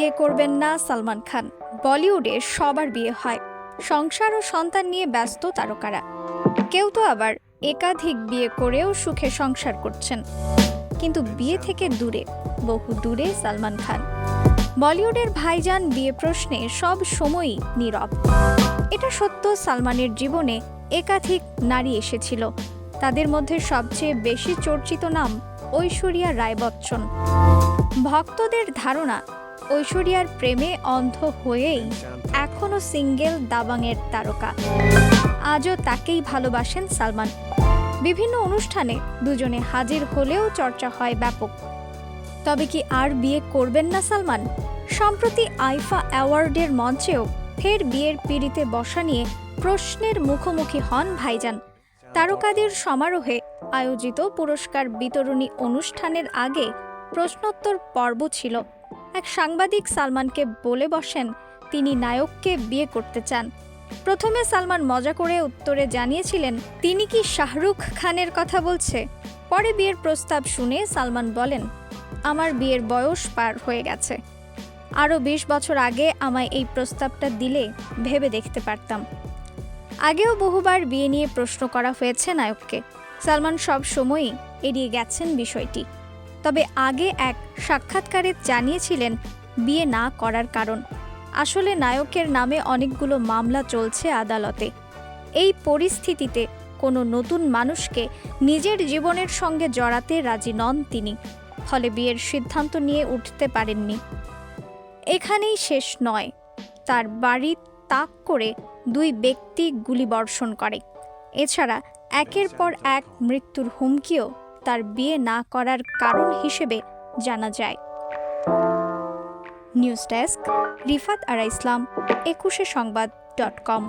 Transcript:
বিয়ে করবেন না সালমান খান। বলিউডে সবার বিয়ে হয়। সংসার ও সন্তান নিয়ে ব্যস্ত তারকারা। কেউ তো আবার একাধিক বিয়ে করেও সুখে সংসার করছেন। কিন্তু বিয়ে থেকে দূরে, বহু দূরে সালমান খান। বলিউডের ভাইজান বিয়ে প্রশ্নে সব সময়ই নীরব। এটা সত্য, সালমানের জীবনে একাধিক নারী এসেছিল। তাদের মধ্যে সবচেয়ে বেশি চর্চিত নাম ঐশ্বরিয়া রায় বচ্চন ভক্তদের ধারণা ঐশ্বরিয়ার প্রেমে অন্ধ হয়েই এখনও সিঙ্গেল দাবাংয়ের তারকা। আজও তাকেই ভালোবাসেন সালমান। বিভিন্ন অনুষ্ঠানে দুজনে হাজির হলেও চর্চা হয় ব্যাপক। তবে কি আর বিয়ে করবেন না সালমান? সম্প্রতি আইফা অ্যাওয়ার্ডের মঞ্চেও ফের বিয়ের পিড়িতে বসা নিয়ে প্রশ্নের মুখোমুখি হন ভাইজান। তারকাদের সমারোহে আয়োজিত পুরস্কার বিতরণী অনুষ্ঠানের আগে প্রশ্নোত্তর পর্ব ছিল। এক সাংবাদিক সালমানকে বলে বসেন তিনি নায়ককে বিয়ে করতে চান। প্রথমে সালমান মজা করে উত্তরে জানিয়েছিলেন, তিনি কি শাহরুখ খানের কথা বলছে? পরে বিয়ের প্রস্তাব শুনে সালমান বলেন, আমার বিয়ের বয়স পার হয়ে গেছে। আরও বিশ বছর আগে আমায় এই প্রস্তাবটা দিলে ভেবে দেখতে পারতাম। আগেও বহুবার বিয়ে নিয়ে প্রশ্ন করা হয়েছে নায়ককে। সালমান সব সময়ই এড়িয়ে গেছেন বিষয়টি। তবে আগে এক সাক্ষাৎকারে জানিয়েছিলেন, বিয়ে না করার কারণ। আসলে নায়কের নামে অনেকগুলো মামলা চলছে আদালতে। এই পরিস্থিতিতে কোনো নতুন মানুষকে নিজের জীবনের সঙ্গে জড়াতে রাজি নন তিনি, ফলে বিয়ের সিদ্ধান্ত নিয়ে উঠতে পারেননি। এখানেই শেষ নয়। তার বাড়ি তাক করে দুই ব্যক্তি গুলিবর্ষণ করে। এছাড়া একের পর এক মৃত্যুর হুমকিও তার বিয়ে না করার কারণ হিসেবে জানা যায়। নিউজ ডেস্ক, রিফাত আরা ইসলাম, একুশে সংবাদ ডট কম।